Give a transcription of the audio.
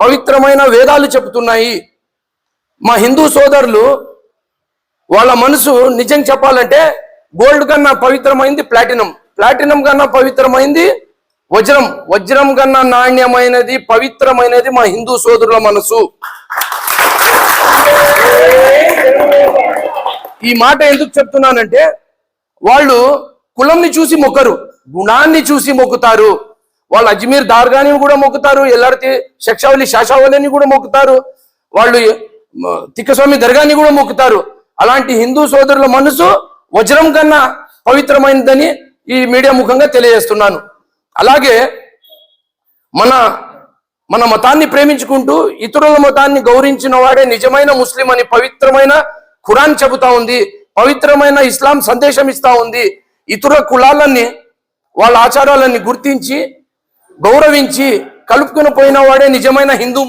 పవిత్రమైన వేదాలు చెబుతున్నాయి. మా హిందూ సోదరులు వాళ్ళ మనసు నిజం చెప్పాలంటే గోల్డ్ కన్నా పవిత్రమైంది ప్లాటినం. ప్లాటినం కన్నా పవిత్రమైంది వజ్రం. వజ్రం కన్నా నాణ్యమైనది పవిత్రమైనది మా హిందూ సోదరుల మనసు. ఈ మాట ఎందుకు చెప్తున్నానంటే వాళ్ళు కులంని చూసి మొక్కరు గుణాన్ని చూసి మొక్కుతారు. వాళ్ళు అజ్మీర్ దార్గాని కూడా మొక్కుతారు ఎల్లార్తి శక్షావళి శాషావళిని కూడా మొక్కుతారు వాళ్ళు తిక్కస్వామి దర్గాని కూడా మొక్కుతారు. అలాంటి హిందూ సోదరుల మనసు వజ్రం కన్నా పవిత్రమైనదని ఈ మీడియా ముఖంగా తెలియజేస్తున్నాను. అలాగే మన మన మతాన్ని ప్రేమించుకుంటూ ఇతరుల మతాన్ని గౌరవించిన వాడే నిజమైన ముస్లిం అని పవిత్రమైన ఖురాన్ చెబుతా ఉంది పవిత్రమైన ఇస్లాం సందేశం ఇస్తా ఉంది. ఇతర కులాలన్నీ వాళ్ళ ఆచారాలన్నీ గుర్తించి గౌరవించి కలుపుకుని పోయిన వాడే నిజమైన హిందూ